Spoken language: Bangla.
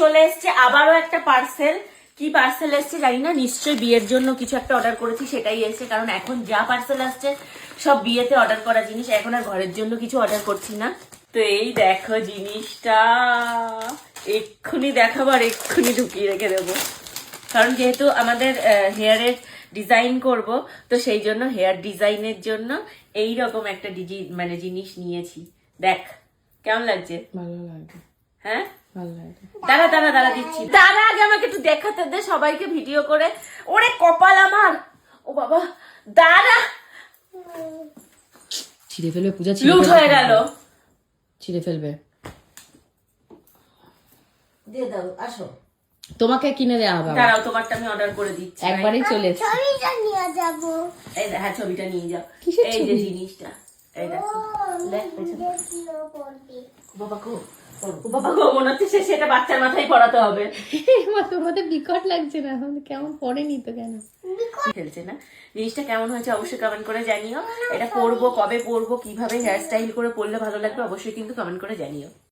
চলে এসছে আবারও একটা পার্সেল কি পার্সেল এসছে জানি না নিশ্চয়ই বিয়ের জন্য কিছু একটা অর্ডার করেছি সেটাই এসছে কারণ এখন যা পার্সেল আসছে সব বিয়েতে অর্ডার করা জিনিস এখন আর ঘরের জন্য কিছু অর্ডার করছি না। তো এই দেখো জিনিসটা। এক্ষুনি দেখাবো আর এক্ষুনি ঢুকিয়ে রেখে দেবো। কারণ যেহেতু আমাদের হেয়ারের ডিজাইন করব তো সেই জন্য হেয়ার ডিজাইনের জন্য এই রকম একটা ডিজি মানে জিনিস নিয়েছি। দেখ কেমন লাগছে? ভালো লাগে হ্যাঁ? দাঁড়া দাঁড়া দাঁড়া দিচ্ছি। দাঁড়া আগে আমাকে একটু দেখাতে দে সবাইকে ভিডিও করে। ওরে কপাল আমার। ও বাবা দাঁড়া। ছিঁড়ে ফেলবে পূজা ছিঁড়ে লুট হয়ে গেল। ছিঁড়ে ফেলবে। দিয়ে দাও আসো। তোমাকে কিনে দেওয়া হবে। দাঁড়াও তোমারটা আমি অর্ডার করে দিচ্ছি। একবারেই চলে এসছে। ছবিটা নিয়ে যাব। এই হ্যাঁ ছবিটা নিয়ে যাও। এই যে জিনিসটা। এই দেখো। বাবা ও বাবা গো মনে হচ্ছে সে সেটা বাচ্চার মাথায় পড়াতে হবে। তোমাদের বিকট লাগছে না এখন কেমন পড়েনি তো কেন? খেলছে না। জিনিসটা কেমন হয়েছে অবশ্যই কমেন্ট করে জানিও। এটা পরবো কবে পরবো কীভাবে হেয়ার স্টাইল করে পড়লে ভালো লাগবে অবশ্যই কিন্তু কমেন্ট করে জানিও।